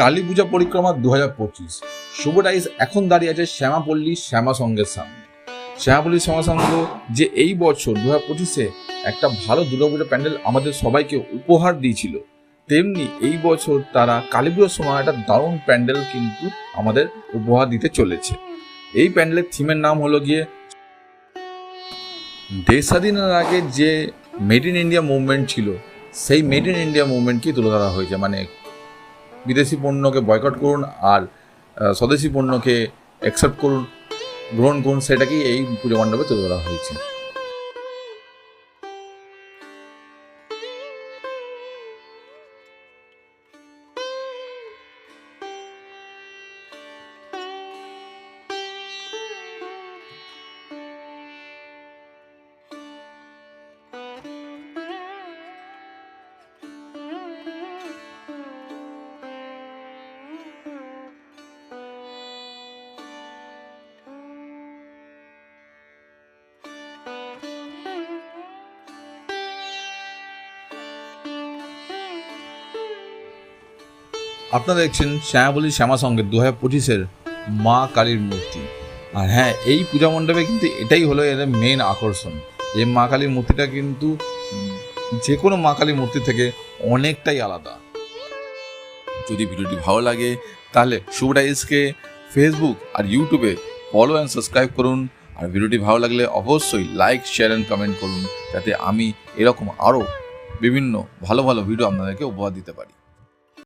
কালী পূজা পরিক্রমা দু হাজার পঁচিশ। শুভ টাইস এখন দাঁড়িয়ে আছে শ্যামাপল্লী শ্যামা সঙ্গের সামনে। শ্যামাপল্লী শ্যামা সঙ্গ যে এই বছর দু হাজার পঁচিশে একটা ভালো দুর্গাপূজা প্যান্ডেল আমাদের সবাইকে উপহার দিয়েছিল, তেমনি এই বছর তারা কালী পুজোর সময় একটা দারুণ প্যান্ডেল কিন্তু আমাদের উপহার দিতে চলেছে। এই প্যান্ডেলের থিমের নাম হলো গিয়ে দেশ স্বাধীনের আগে যে মেড ইন ইন্ডিয়া মুভমেন্ট ছিল, সেই মেড ইন ইন্ডিয়া মুভমেন্টকেই তুলে ধরা হয়েছে। মানে বিদেশি পণ্যকে বয়কট করুন আর স্বদেশি পণ্যকে অ্যাকসেপ্ট করুন, গ্রহণ করুন, সেটাকেই এই পুজো মণ্ডপে তুলে ধরা হয়েছে। আপনারা দেখছেন শ্যামাবলী শ্যামা সঙ্গের দু হাজার পঁচিশের মা কালীর মূর্তি। আর হ্যাঁ এই পূজা মণ্ডপে কিন্তু এটাই হলো এর মেন আকর্ষণ। এই মা কালীর মূর্তিটা কিন্তু যে কোনো মা কালীর মূর্তি থেকে অনেকটাই আলাদা। যদি ভিডিওটি ভালো লাগে, তাহলে শুভরাইজকে ফেসবুক আর ইউটিউবে ফলো অ্যান্ড সাবস্ক্রাইব করুন। আর ভিডিওটি ভালো লাগলে অবশ্যই লাইক শেয়ার অ্যান্ড কমেন্ট করুন। যাতে আমি এরকম আরও বিভিন্ন ভালো ভালো ভিডিও আপনাদেরকে উপহার দিতে পারি।